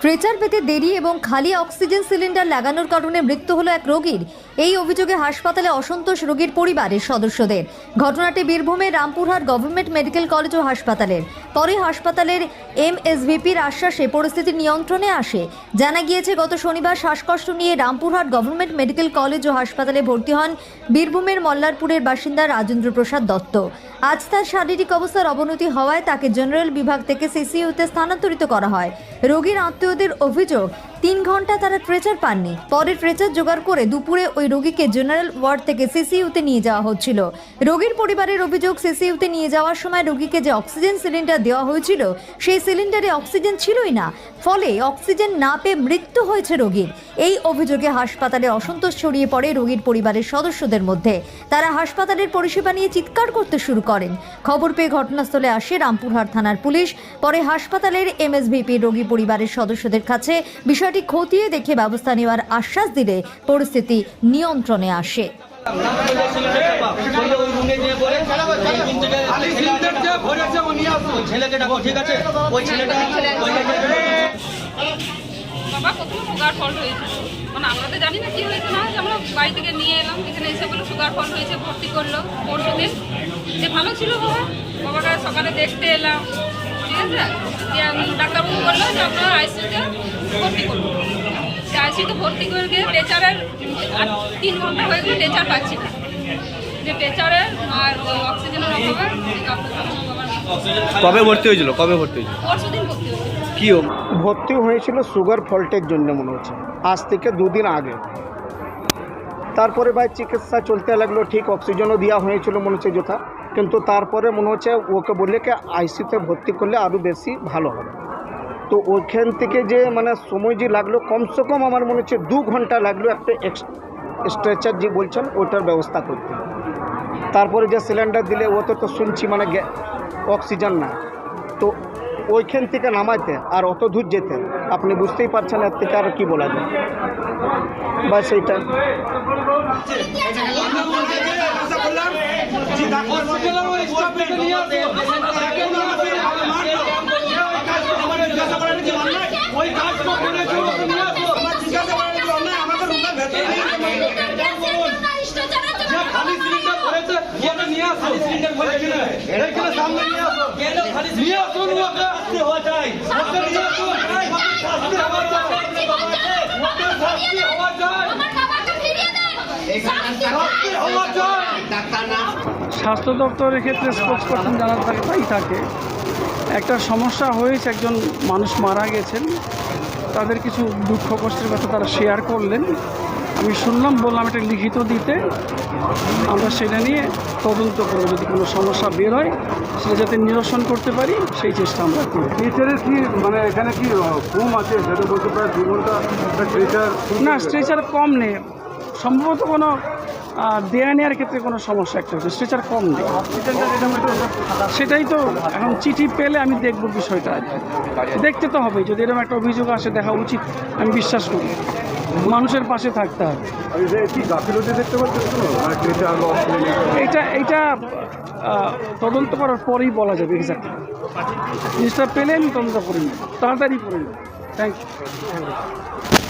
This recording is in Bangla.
স্ট্রেচার পেতে দেরি এবং খালি অক্সিজেন সিলিন্ডার লাগানোর কারণে মৃত্যু হলো এক রোগীর। এই অভিযোগে হাসপাতালে অসন্তোষ রোগীর পরিবারের সদস্যদের। ঘটনাটি বীরভূমের রামপুরহাট গভর্নমেন্ট মেডিকেল কলেজ ও হাসপাতালের। পরে হাসপাতালের এমএসভিপির আশ্বাসে পরিস্থিতি নিয়ন্ত্রণে আসে। জানা গিয়েছে, গত শনিবার শ্বাসকষ্ট নিয়ে রামপুরহাট গভর্নমেন্ট মেডিকেল কলেজ ও হাসপাতালে ভর্তি হন বীরভূমের মল্লারপুরের বাসিন্দা রাজেন্দ্র প্রসাদ দত্ত। আজ তার শারীরিক অবস্থার অবনতি হওয়ায় তাকে জেনারেল বিভাগ থেকে সিসিইউতে স্থানান্তরিত করা হয়। রোগীর আত্মীয়দের অভিযোগ, তিন ঘণ্টা তারা ট্রেচার পাননি। পরে ট্রেচার জোগাড় করে দুপুরে ওই রোগীকে জেনারেল ওয়ার্ড থেকে সিসিইউতে নিয়ে যাওয়া হচ্ছিল। রোগীর পরিবারের অভিযোগ, সিসিইউতে নিয়ে যাওয়ার সময় রোগীকে যে অক্সিজেন সিলিন্ডার দেওয়া হয়েছিল, সেই সিলিন্ডারে অক্সিজেন ছিলই না, ফলে অক্সিজেন না পেয়ে মৃত্যু হয়েছে রোগীর। এই অভিযোগে হাসপাতালে অসন্তোষ ছড়িয়ে পড়ে রোগীর পরিবারের সদস্যদের মধ্যে। তারা হাসপাতালের পরিষেবা নিয়ে চিৎকার করতে শুরু করেন। খবর পেয়ে ঘটনাস্থলে আসে রামপুরহাট থানার পুলিশ। পরে হাসপাতালের এমএসভিপি রোগী পরিবারের সদস্যদের কাছে বিষয়টি খতিয়ে দেখে ব্যবস্থা নেওয়ার আশ্বাস দিলে পরিস্থিতি নিয়ন্ত্রণে আসে। ছেলেকে ডাকো, ঠিক আছে? ওই ছেলেটা বাবা প্রথমে সুগার ফল হয়েছে? মানে আমরা তো জানি না কি হয়েছে। না, আমরা বাড়ি থেকে নিয়ে এলাম, এখানে এসে বলে সুগার ফল হয়েছে, ভর্তি করল পরশু যে ভালো ছিল বাবা। বাবাকে সকালে দেখতে এলাম। ঠিক আছে? ডাক্তারবাবু বলল যে আপনার আইসিউতে ভর্তি করব আইসিউতে ভর্তি করে টেচারের আর তিন ঘণ্টা হয়ে গেলে টেচার পাচ্ছি না। যে টেচারের আর অক্সিজেনের অভাবে কবে ভর্তি হয়েছিল? কবে ভর্তি হয়েছিল? কি ভর্তি হয়েছিল সুগার ফল্টের জন্য মনে হচ্ছে। আজ থেকে দুদিন আগে। তারপরে ভাই চিকিৎসা চলতে লাগল ঠিক অক্সিজেনও দেওয়া হয়েছিল মনে হচ্ছে যথা। কিন্তু তারপরে মনে হচ্ছে ওকে বললে কি আইসিতে ভর্তি করলে আরও বেশি ভালো হবে। তো ওইখান থেকে যে মানে সময় যে লাগল কমসে কম আমার মনে হচ্ছে দু ঘণ্টা লাগল একটা স্ট্রেচার যে বলছেন ওটার ব্যবস্থা করতে। তারপরে যে সিলিন্ডার দিলে ওতে তো শুনছি মানে অক্সিজেন না তো ওইখান থেকে নামাইতে আর অত দূর যেতে আপনি বুঝতেই পারছেন এর থেকে আর কি বলা যায় বা সেইটা ওই স্টাফকে নিয়ে আসো তাকে নিয়ে আসো আমাদের জিজ্ঞাসা করার কি অন্যায় ওই কাজ তো করেছে ওকে নিয়ে আসো আমার জিজ্ঞাসা করার কি অন্যায় আমাদের রুমের ভেতরে নিয়ে যে খালি সিলিন্ডার করেছে ওকে নিয়ে আসো সিলিন্ডার করেছে না এখানে সামনে নিয়ে আসো নিয়ে আসুন নিয়ে স্বাস্থ্য দপ্তরের ক্ষেত্রে স্পোর্টস পার্সন জানা থাকে। তাই থাকে একটা সমস্যা হয়েছে, একজন মানুষ মারা গেছেন। তাদের কিছু দুঃখ কষ্টের কথা তারা শেয়ার করলেন। আমি শুনলাম বললাম এটা লিখিত দিতে। আমরা সেটা নিয়ে তদন্ত করব যদি কোনো সমস্যা বের হয় সেটা যাতে নিরসন করতে পারি সেই চেষ্টা আমরা করি টিচারের কি মানে এখানে কি ঘুম আছে? যেটা বলতে পারে দু ঘণ্টা না স্ট্রেচার কম নেই। সম্ভবত কোনো দেয়া নেওয়ার ক্ষেত্রে কোনো সমস্যা একটা হচ্ছে স্ট্রেচার কম নেই। সেটাই তো এখন চিঠি পেলে আমি দেখব বিষয়টা। দেখতে তো হবে যদি এরকম একটা অভিযোগ আসে দেখা উচিত আমি বিশ্বাস করি। মানুষের পাশে থাকতে হবে। এটা এটা তদন্ত করার পরেই বলা যাবে এক্সাক্টলি জিনিসটা পেলে আমি তদন্ত করে তাড়াতাড়ি করে থ্যাংক ইউ